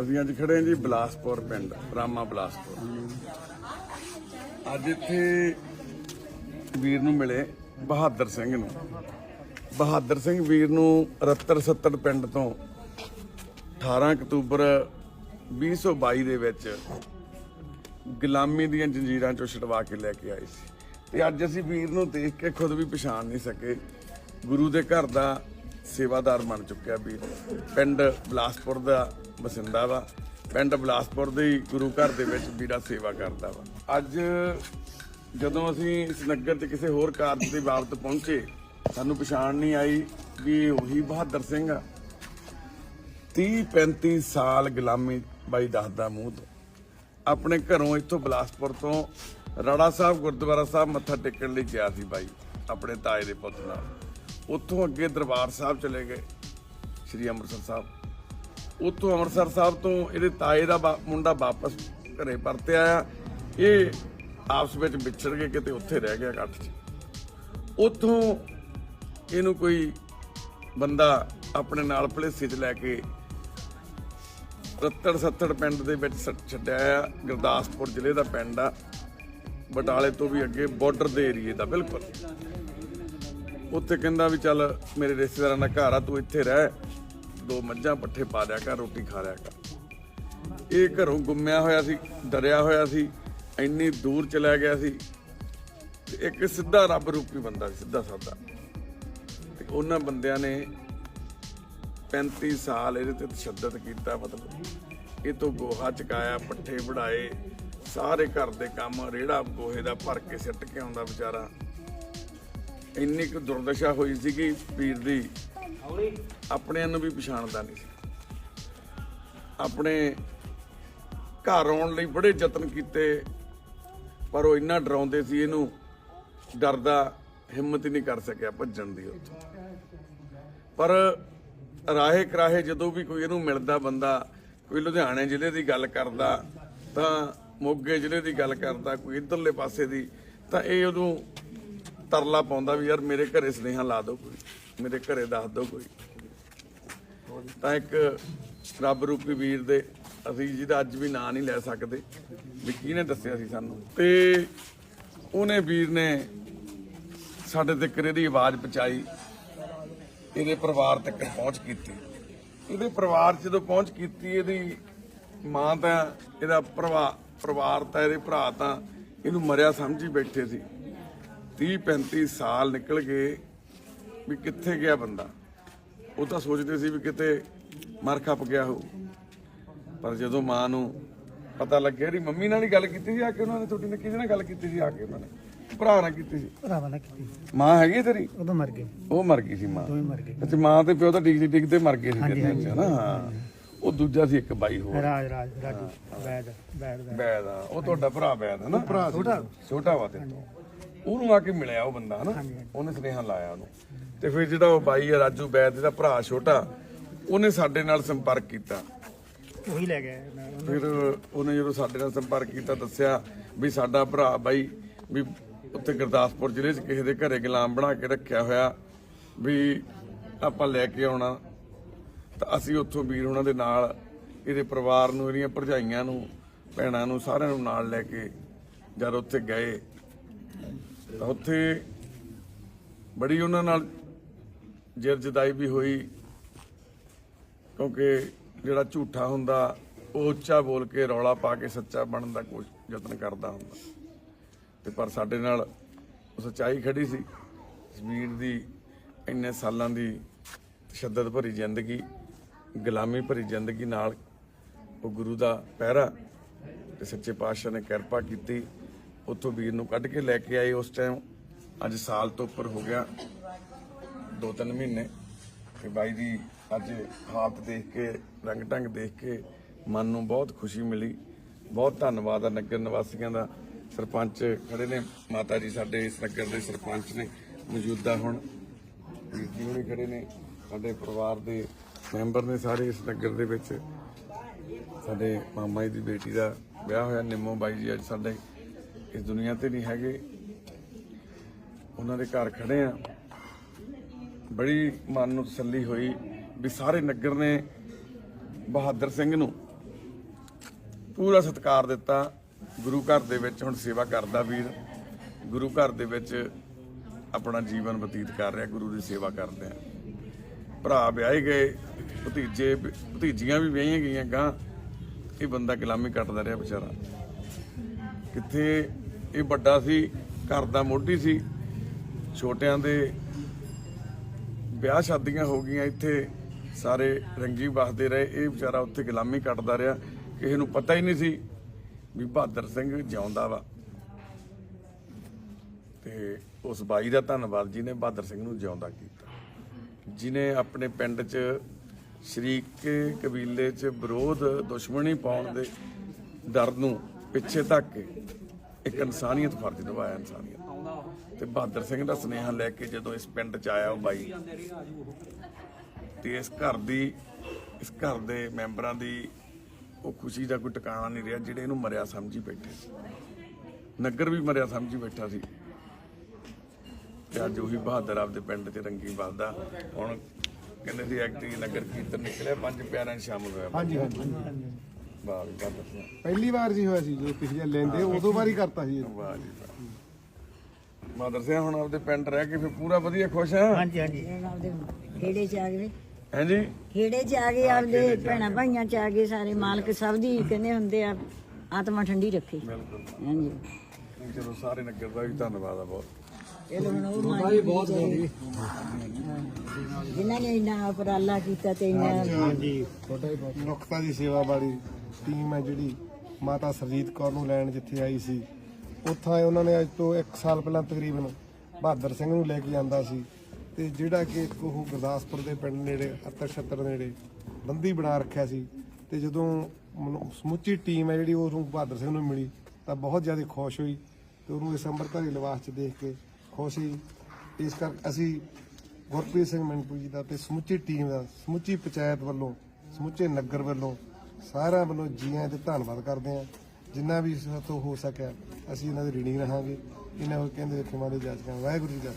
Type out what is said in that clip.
ਅਸੀਂ ਅੱਜ ਖੜੇ ਹਾਂ ਜੀ ਬਲਾਸਪੁਰ ਪਿੰਡ ਰਾਮਾ ਬਲਾਸਪੁਰ। ਅੱਜ ਇੱਥੇ ਵੀਰ ਨੂੰ ਮਿਲੇ ਬਹਾਦਰ ਸਿੰਘ ਨੂੰ। ਬਹਾਦਰ ਸਿੰਘ ਵੀਰ ਨੂੰ ਰਤਰ 70 ਪਿੰਡ ਤੋਂ 18 ਅਕਤੂਬਰ 2022 ਦੇ ਵਿੱਚ ਗੁਲਾਮੀ ਦੀਆਂ ਜੰਜੀਰਾਂ ਚੋਂ ਛਡਵਾ ਕੇ ਲੈ ਕੇ ਆਏ ਸੀ। ਤੇ ਅੱਜ ਅਸੀਂ ਵੀਰ ਨੂੰ ਦੇਖ ਕੇ ਖੁਦ ਵੀ ਪਛਾਣ ਨਹੀਂ ਸਕੇ। ਗੁਰੂ ਦੇ ਘਰ ਦਾ ਸੇਵਾਦਾਰ ਬਣ ਚੁੱਕਿਆ ਵੀਰ ਪਿੰਡ ਬਲਾਸਪੁਰ ਦਾ ਬਸਿੰਦਾ ਵਾ। ਪਿੰਡ ਬਲਾਸਪੁਰ ਦੇ ਹੀ ਗੁਰੂ ਘਰ ਦੇ ਵਿੱਚ ਵੀਰਾ ਸੇਵਾ ਕਰਦਾ ਵਾ। ਅੱਜ ਜਦੋਂ ਅਸੀਂ ਇਸ ਨਗਰ 'ਚ ਕਿਸੇ ਹੋਰ ਕਾਰਜ ਦੀ ਬਾਬਤ ਪਹੁੰਚੇ, ਸਾਨੂੰ ਪਛਾਣ ਨਹੀਂ ਆਈ ਵੀ ਉਹੀ ਬਹਾਦਰ ਸਿੰਘ ਆ। 30 35 ਸਾਲ ਗੁਲਾਮੀ ਬਾਈ ਦੱਸਦਾ ਮੂੰਹ ਤੋਂ। ਆਪਣੇ ਘਰੋਂ ਇੱਥੋਂ ਬਲਾਸਪੁਰ ਤੋਂ ਰਾੜਾ ਸਾਹਿਬ ਗੁਰਦੁਆਰਾ ਸਾਹਿਬ ਮੱਥਾ ਟੇਕਣ ਲਈ ਗਿਆ ਸੀ ਬਾਈ, ਆਪਣੇ ਤਾਏ ਦੇ ਪੁੱਤ ਨਾਲ। ਉੱਥੋਂ ਅੱਗੇ ਦਰਬਾਰ ਸਾਹਿਬ ਚਲੇ ਗਏ, ਸ੍ਰੀ ਅੰਮ੍ਰਿਤਸਰ ਸਾਹਿਬ। ਉੱਥੋਂ ਅੰਮ੍ਰਿਤਸਰ ਸਾਹਿਬ ਤੋਂ ਇਹਦੇ ਤਾਏ ਦਾ ਬਾ- ਮੁੰਡਾ ਵਾਪਸ ਘਰੇ ਪਰਤੇ ਆਇਆ ਇਹ ਆਪਸ ਵਿੱਚ ਵਿਛੜ ਕੇ ਕਿਤੇ ਉੱਥੇ ਰਹਿ ਗਿਆ ਇਕੱਠ 'ਚ। ਉੱਥੋਂ ਇਹਨੂੰ ਕੋਈ ਬੰਦਾ ਆਪਣੇ ਨਾਲ ਭਲੇਸੇ 'ਚ ਲੈ ਕੇ 70 70 ਪਿੰਡ ਦੇ ਵਿੱਚ ਸ- ਛੱਡਿਆ ਆ। ਗੁਰਦਾਸਪੁਰ ਜ਼ਿਲ੍ਹੇ ਦਾ ਪਿੰਡ ਆ। ਬਟਾਲੇ ਤੋਂ ਵੀ ਅੱਗੇ ਬਾਰਡਰ ਦੇ ਏਰੀਏ ਦਾ, ਬਿਲਕੁਲ। ਉੱਥੇ ਕਹਿੰਦਾ ਵੀ ਚੱਲ ਮੇਰੇ ਰਿਸ਼ਤੇਦਾਰਾਂ ਦਾ ਘਰ ਆ, ਤੂੰ ਇੱਥੇ ਰਹਿ। ਦੋ ਮੱਝਾਂ ਪੱਠੇ ਪਾ ਦਿਆ ਕਰ, ਰੋਟੀ ਖਾ ਲਿਆ ਕਰ। ਇਹ ਘਰੋਂ ਗੁੰਮਿਆ ਹੋਇਆ ਸੀ, ਡਰਿਆ ਹੋਇਆ ਸੀ, ਇੰਨੀ ਦੂਰ ਚਲਾ ਗਿਆ ਸੀ। ਇੱਕ ਸਿੱਧਾ ਰੱਬ ਰੂਪੀ ਬੰਦਾ ਸੀ, ਸਿੱਧਾ ਸਾਦਾ। ਤੇ ਉਹਨਾਂ ਬੰਦਿਆਂ ਨੇ 35 ਸਾਲ ਇਹਦੇ ਤੇ ਤਸ਼ੱਦਦ ਕੀਤਾ, ਮਤਲਬ ਇਹ ਤੋਂ ਗੋਹਾ ਚਕਾਇਆ, ਪੱਠੇ ਵੜਾਏ, ਸਾਰੇ ਘਰ ਦੇ ਕੰਮ, ਰੇੜਾ ਗੋਹੇ ਦਾ ਭਰ ਕੇ ਸਿੱਟ ਕੇ ਆਉਂਦਾ ਵਿਚਾਰਾ। ਇੰਨੀ ਕੁ ਦੁਰਦਸ਼ਾ ਹੋਈ ਸੀ ਕਿ ਪੀਰ ਦੀ। ਆਪਣਿਆਂ ਨੂੰ ਵੀ ਪਛਾਣਦਾ ਨਹੀਂ ਸੀ। ਆਪਣੇ ਘਰ ਆਉਣ ਲਈ ਬੜੇ ਯਤਨ ਕੀਤੇ, ਪਰ ਉਹ ਇੰਨਾ ਡਰਾਉਂਦੇ ਸੀ ਇਹਨੂੰ ਡਰਦਾ ਹਿੰਮਤ ਹੀ ਨਹੀਂ ਕਰ ਸਕਿਆ ਭੱਜਣ ਦੀ ਉੱਥੋਂ ਪਰ ਰਾਹੇ ਕਰਾਹੇ ਜਦੋਂ ਵੀ ਕੋਈ ਇਹਨੂੰ ਮਿਲਦਾ ਬੰਦਾ, ਕੋਈ ਲੁਧਿਆਣੇ ਜ਼ਿਲ੍ਹੇ ਦੀ ਗੱਲ ਕਰਦਾ, ਤਾਂ ਮੋਗੇ ਜ਼ਿਲ੍ਹੇ ਦੀ ਗੱਲ ਕਰਦਾ, ਕੋਈ ਇਧਰਲੇ ਪਾਸੇ ਦੀ, ਤਾਂ ਇਹ ਉਦੋਂ ਤਰਲਾ ਪਾਉਂਦਾ ਵੀ ਯਾਰ ਮੇਰੇ ਘਰੇ ਸੁਨੇਹਾ ਲਾ ਦਿਓ ਕੋਈ, ਮੇਰੇ ਘਰੇ ਦੱਸ ਦਿਓ ਕੋਈ। ਤਾਂ ਇੱਕ ਰੱਬ ਰੂਪੀ ਵੀਰ ਦੇ ਅਸੀਂ ਜਿਹਦਾ ਅੱਜ ਵੀ ਨਾਂ ਨਹੀਂ ਲੈ ਸਕਦੇ, ਵੀ ਕਿਹਨੇ ਦੱਸਿਆ ਸੀ ਸਾਨੂੰ? ਤੇ ਉਹਨੇ ਵੀਰ ਨੇ ਸਾਡੇ ਤੱਕ ਇਹਦੀ ਆਵਾਜ਼ ਪਹੁੰਚਾਈ, ਇਹਦੇ ਪਰਿਵਾਰ ਤੱਕ ਪਹੁੰਚ ਕੀਤੀ। ਇਹਦੇ ਪਰਿਵਾਰ 'ਚ ਜਦੋਂ ਪਹੁੰਚ ਕੀਤੀ, ਇਹਦੀ ਮਾਂ ਤਾਂ, ਇਹਦਾ ਪਰਿਵਾਰ ਪਰਿਵਾਰ ਤਾਂ, ਇਹਦੇ ਭਰਾ ਤਾਂ ਇਹਨੂੰ ਮਰਿਆ ਸਮਝੀ ਬੈਠੇ ਸੀ। 30 35 ਸਾਲ ਨਿਕਲ ਗਏ ਵੀ ਕਿੱਥੇ ਗਿਆ ਬੰਦਾ। ਉਹ ਤਾਂ ਸੋਚਦੇ ਸੀ ਵੀ ਕਿਤੇ ਮਰ ਖੱਪ ਗਿਆ ਹੋ ਪਰ ਜਦੋਂ ਮਾਂ ਨੂੰ ਪਤਾ ਲੱਗਿਆ ਇਹਦੀ ਮੰਮੀ ਨਾਲ ਹੀ ਗੱਲ ਕੀਤੀ ਸੀ ਆ ਕੇ ਉਹਨਾਂ ਨੇ ਤੁਹਾਡੀ ਨੇ ਕਿਹਦੇ ਨਾਲ ਗੱਲ ਕੀਤੀ ਸੀ ਆ ਕੇ ਉਹਨਾਂ ਨੇ। ਭਰਾ ਨਾਲ ਕੀਤੀ ਸੀ। ਭਰਾਵਾਂ ਨਾਲ ਕੀਤੀ ਮਾਂ ਹੈਗੀ ਹੈ ਤੇਰੀ? ਉਦੋਂ ਮਰ ਗਏ ਉਹ ਮਰ ਗਈ ਸੀ ਮਾਂ। ਦੋਵੇਂ ਮਰ ਗਏ। ਅੱਛਾ ਮਾਂ ਤੇ ਪਿਓ ਤਾਂ ਡਿੱਗਦੇ ਡਿੱਗਦੇ ਮਰ ਗਏ ਸੀ ਸੀ ਨਾ ਹਾਂ। ਉਹ ਦੂਜਾ ਸੀ ਇੱਕ ਬਾਈ ਹੋਰ। ਰਾਜ ਰਾਜ ਰਾਜੂ। ਬੈਦ ਬੈਦ ਬੈਦ। ਉਹ ਤੁਹਾਡਾ ਭਰਾ ਬੈਦ ਹੈ ਨਾ? ਭਰਾ ਛੋਟਾ ਛੋਟਾ ਵਾ ਤੇ ਉਹਨੂੰ ਆ ਕੇ ਮਿਲਿਆ ਉਹ ਬੰਦਾ ਹਨਾ? ਉਹਨੇ ਸੁਨੇਹਾ ਲਾਇਆ ਉਹਨੂੰ। ਤੇ ਫਿਰ ਜਿਹੜਾ ਉਹ ਬਾਈ ਆ ਰਾਜੂ ਬੈਦ ਦਾ ਭਰਾ ਛੋਟਾ ਉਹਨੇ ਸਾਡੇ ਨਾਲ ਸੰਪਰਕ ਕੀਤਾ। ਉਹੀ ਲੈ ਗਿਆ ਮੈਂ ਉਹਨੂੰ- ਫਿਰ ਉਹਨੇ ਜਦੋਂ ਸਾਡੇ ਨਾਲ ਸੰਪਰਕ ਕੀਤਾ ਦੱਸਿਆ ਵੀ ਸਾਡਾ ਭਰਾ ਬਾਈ ਵੀ ਉੱਥੇ ਗੁਰਦਾਸਪੁਰ ਜ਼ਿਲ੍ਹੇ 'ਚ ਕਿਸੇ ਦੇ ਘਰੇ ਗੁਲਾਮ ਬਣਾ ਕੇ ਰੱਖਿਆ ਹੋਇਆ ਵੀ ਆਪਾਂ ਲੈ ਕੇ ਆਉਣਾ। ਤਾਂ ਅਸੀਂ ਉੱਥੋਂ ਵੀਰ ਉਹਨਾਂ ਦੇ ਨਾਲ ਇਹਦੇ ਪਰਿਵਾਰ ਨੂੰ ਇਹਦੀਆਂ ਭਰਜਾਈਆਂ ਨੂੰ ਭੈਣਾਂ ਨੂੰ ਸਾਰਿਆਂ ਨੂੰ ਨਾਲ ਲੈ ਕੇ ਜਦ ਉੱਥੇ ਗਏ ਉੱਥੇ ਬੜੀ ਉਹਨਾਂ ਨਾਲ ਜਰ ਜਦਾਈ ਵੀ ਹੋਈ, ਕਿਉਂਕਿ ਜਿਹੜਾ ਝੂਠਾ ਹੁੰਦਾ, ਉਹ ਉੱਚਾ ਬੋਲ ਕੇ ਰੌਲਾ ਪਾ ਕੇ ਸੱਚਾ ਬਣਨ ਦਾ ਕੋਈ ਯਤਨ ਕਰਦਾ ਹੁੰਦਾ। ਤੇ ਪਰ ਸਾਡੇ ਨਾਲ ਉਹ ਸੱਚਾਈ ਖੜੀ ਸੀ। ਜ਼ਮੀਰ ਦੀ ਇੰਨੇ ਸਾਲਾਂ ਦੀ ਤਸ਼ੱਦਦ ਭਰੀ ਜ਼ਿੰਦਗੀ, ਗੁਲਾਮੀ ਭਰੀ ਜ਼ਿੰਦਗੀ ਨਾਲ ਉਹ ਗੁਰੂ ਦਾ ਪਹਿਰਾ ਤੇ ਸੱਚੇ ਪਾਤਸ਼ਾਹ ਨੇ ਕਿਰਪਾ ਕੀਤੀ। ਉੱਥੋਂ ਵੀਰ ਨੂੰ ਕੱਢ ਕੇ ਲੈ ਕੇ ਆਏ ਉਸ ਟਾਈਮ ਅੱਜ ਸਾਲ ਤੋਂ ਉੱਪਰ ਹੋ ਗਿਆ ਦੋ ਤਿੰਨ ਮਹੀਨੇ। ਤੇ ਬਾਈ ਦੀ ਅੱਜ ਹਾਲਤ ਦੇਖ ਕੇ ਰੰਗ ਢੰਗ ਦੇਖ ਕੇ ਮਨ ਨੂੰ ਬਹੁਤ ਖੁਸ਼ੀ ਮਿਲੀ। ਬਹੁਤ ਧੰਨਵਾਦ ਆ ਨਗਰ ਨਿਵਾਸੀਆਂ ਦਾ। ਸਰਪੰਚ ਖੜੇ ਨੇ। ਮਾਤਾ ਜੀ ਸਾਡੇ ਇਸ ਨਗਰ ਦੇ ਸਰਪੰਚ ਨੇ ਮੌਜੂਦਾ ਹੁਣ। ਵੀਰ ਜੀ ਹੁਣੀ ਖੜੇ ਨੇ। ਸਾਡੇ ਪਰਿਵਾਰ ਦੇ ਮੈਂਬਰ ਨੇ ਸਾਰੇ ਇਸ ਨਗਰ ਦੇ ਵਿੱਚ। ਸਾਡੇ ਮਾਮਾ ਜੀ ਦੀ ਬੇਟੀ ਦਾ ਵਿਆਹ ਹੋਇਆ। ਨਿੰਮੋ ਬਾਈ ਜੀ ਅੱਜ ਸਾਡੇ ਇਸ ਦੁਨੀਆ ਤੇ ਨਹੀਂ ਹੈਗੇ। ਉਹਨਾਂ ਦੇ ਘਰ ਖੜੇ ਆ। ਬੜੀ ਮਨ ਨੂੰ ਤਸੱਲੀ ਹੋਈ ਵੀ ਸਾਰੇ ਨਗਰ ਨੇ ਬਹਾਦਰ ਸਿੰਘ ਨੂੰ ਪੂਰਾ ਸਤਿਕਾਰ ਦਿੱਤਾ। ਗੁਰੂ ਘਰ ਦੇ ਵਿੱਚ ਹੁਣ ਸੇਵਾ ਕਰਦਾ ਵੀਰ। ਗੁਰੂ ਘਰ ਦੇ ਵਿੱਚ ਆਪਣਾ ਜੀਵਨ ਬਤੀਤ ਕਰ ਰਿਹਾ, ਗੁਰੂ ਦੀ ਸੇਵਾ ਕਰਦੇ ਆ। ਭਰਾ ਵਿਆਹੇ ਗਏ, ਭਤੀਜੇ ਭਤੀਜੀਆਂ ਵੀ ਵਿਆਹੀਆਂ ਗਈਆਂ ਗਾਂ ਇਹ ਬੰਦਾ ਗੁਲਾਮੀ ਕੱਟਦਾ ਰਿਹਾ ਵਿਚਾਰਾ। ਕਿੱਥੇ ਇਹ ਵੱਡਾ ਸੀ, ਘਰ ਦਾ ਮੋਢੀ ਸੀ। ਛੋਟਿਆਂ ਦੇ ਵਿਆਹ ਸ਼ਾਦੀਆਂ ਹੋ ਗਈਆਂ ਇੱਥੇ, ਸਾਰੇ ਰੰਗੀ ਵਸਦੇ ਰਹੇ। ਇਹ ਵਿਚਾਰਾ ਉੱਥੇ ਗੁਲਾਮੀ ਕੱਟਦਾ ਰਿਹਾ। ਕਿਸੇ ਨੂੰ ਪਤਾ ਹੀ ਨਹੀਂ ਸੀ ਵੀ ਬਹਾਦਰ ਸਿੰਘ ਜਿਉਂਦਾ ਵਾ। ਤੇ ਉਸ ਬਾਈ ਦਾ ਧੰਨਵਾਦ ਜਿਹਨੇ ਬਹਾਦਰ ਸਿੰਘ ਨੂੰ ਜਿਉਂਦਾ ਕੀਤਾ। ਜਿਨੇ ਆਪਣੇ ਪਿੰਡ 'ਚ ਸ਼ਰੀਕ ਕਬੀਲੇ 'ਚ ਵਿਰੋਧ ਦੁਸ਼ਮਣੀ ਪਾਉਣ ਦੇ ਡਰ ਨੂੰ ਪਿੱਛੇ ਧੱਕ ਕੇ ਇੱਕ ਇਨਸਾਨੀਅਤ ਫਰਜ਼ ਨਿਭਾਇਆ ਇਨਸਾਨੀਅਤ। ਤੇ ਬਹਾਦਰ ਸਿੰਘ ਦਾ ਸੁਨੇਹਾ ਲੈ ਕੇ ਜਦੋਂ ਇਸ ਪਿੰਡ 'ਚ ਆਇਆ ਉਹ ਬਾਈ, ਤੇ ਇਸ ਘਰ ਦੀ, ਇਸ ਘਰ ਦੇ ਮੈਂਬਰਾਂ ਦੀ ਉਹ ਖੁਸ਼ੀ ਦਾ ਕੋਈ ਟਿਕਾਣਾ ਨਹੀਂ ਰਿਹਾ, ਜਿਹੜੇ ਇਹਨੂੰ ਮਰਿਆ ਸਮਝੀ ਬੈਠੇ ਸੀ। ਨਗਰ ਵੀ ਮਰਿਆ ਸਮਝੀ ਬੈਠਾ ਸੀ। ਤੇ ਅੱਜ ਉਹੀ ਬਹਾਦਰ ਆਪਦੇ ਪਿੰਡ 'ਚ ਰੰਗੀ ਵੱਸਦਾ। ਹੁਣ ਕਹਿੰਦੇ ਸੀ ਐਕਟਿਵ ਨਗਰ ਕੀਰਤਨ ਨਿਕਲਿਆ, ਪੰਜ ਪਿਆਰਿਆਂ 'ਚ ਸ਼ਾਮਲ ਹੋਇਆ। ਹਾਂਜੀ ਹਾਂਜੀ। ਵਾਹ ਵੀ ਬਹਾਦਰ ਸਿੰਘ ਪਹਿਲੀ ਵਾਰ ਜੀ ਹੋਇਆ ਸੀ ਜਦੋਂ ਪਿਛਲੇ ਲੈਂਦੇ ਉਦੋਂ ਵਾਰੀ ਕਰਤਾ ਸੀ। ਵਾਹ ਜੀ ਵਾਹ। ਬਹਾਦਰ ਸਿੰਘ ਹੁਣ ਆਪਦੇ ਪਿੰਡ ਰਹਿ ਕੇ ਫਿਰ ਪੂਰਾ ਵਧੀਆ ਖੁਸ਼ ਆ? ਹਾਂਜੀ ਹਾਂਜੀ। ਆਪਦੇ ਖੇੜੇ ਚ ਆ ਗਏ। ਹਾਂਜੀ? ਖੇੜੇ ਚ ਆ ਗਏ ਆਪਦੇ ਭੈਣਾਂ ਭਾਈਆਂ ਚ ਆ ਗਏ ਸਾਰੇ ਮਾਲਕ ਸਭ ਦੀ ਕਹਿੰਦੇ ਹੁੰਦੇ ਆ ਆਤਮਾ ਠੰਡੀ ਰੱਖੇ। ਬਿਲਕੁਲ। ਹਾਂਜੀ। ਚਲੋ ਸਾਰੇ ਨਗਰ ਦਾ ਵੀ ਧੰਨਵਾਦ ਆ ਬਹੁਤ। ਇਹ ਹੁਣ ਉਹ ਮਾਈ ਬਹੁਤ ਜਿਨ੍ਹਾਂ ਨੇ ਇੰਨਾ ਉਪਰਾਲਾ ਕੀਤਾ ਤੇ ਇੰਨਾ ਹਾਂਜੀ। ਮਨੁੱਖਤਾ ਦੀ ਸੇਵਾ ਵਾਲੀ ਟੀਮ ਹੈ ਜਿਹੜੀ ਮਾਤਾ ਸਰਜੀਤ ਕੌਰ ਨੂੰ ਲੈਣ ਜਿੱਥੇ ਆਈ ਸੀ। ਉੱਥਾਂ ਉਹਨਾਂ ਨੇ ਅੱਜ ਤੋਂ 1 ਸਾਲ ਪਹਿਲਾਂ ਤਕਰੀਬਨ ਬਹਾਦਰ ਸਿੰਘ ਨੂੰ ਲੈ ਕੇ ਆਂਦਾ ਸੀ ਤੇ ਜਿਹੜਾ ਕਿ ਇੱਕ ਉਹ ਗੁਰਦਾਸਪੁਰ ਦੇ ਪਿੰਡ ਨੇੜੇ ਅਤਰ ਛੱਤਰ ਨੇੜੇ ਬੰਦੀ ਬਣਾ ਰੱਖਿਆ ਸੀ। ਤੇ ਜਦੋਂ ਮਨੁ- ਸਮੁੱਚੀ ਟੀਮ ਹੈ ਜਿਹੜੀ ਉਹਨੂੰ ਬਹਾਦਰ ਸਿੰਘ ਨੂੰ ਮਿਲੀ ਤਾਂ ਬਹੁਤ ਜ਼ਿਆਦਾ ਖੁਸ਼ ਹੋਈ ਤੇ ਉਹਨੂੰ ਇਸ ਅੰਮ੍ਰਿਤਧਾਰੀ ਲਿਬਾਸ 'ਚ ਦੇਖ ਕੇ ਖੁਸ਼ੀ ਇਸ ਕਰ, ਅਸੀਂ ਗੁਰਪ੍ਰੀਤ ਸਿੰਘ ਮਿੰਟੂ ਜੀ ਦਾ ਤੇ ਸਮੁੱਚੀ ਟੀਮ ਦਾ, ਸਮੁੱਚੀ ਪੰਚਾਇਤ ਵੱਲੋਂ, ਸਮੁੱਚੇ ਨਗਰ ਵੱਲੋਂ ਸਾਰਿਆਂ ਵੱਲੋਂ ਜੀਆਂ ਤੇ ਧੰਨਵਾਦ ਕਰਦੇ ਹਾਂ। ਜਿੰਨਾ ਵੀ ਸਾਤੋਂ ਹੋ ਸਕਿਆ, ਅਸੀਂ ਇਹਨਾਂ ਦੇ ঋਣੀ ਰਹਾਂਗੇ। ਇਹਨਾਂ ਨੂੰ ਕਹਿੰਦੇ ਖਿਮਾ ਦੇ ਜਾਚ ਵਾਹਿਗੁਰੂ ਜੀ ਦਾ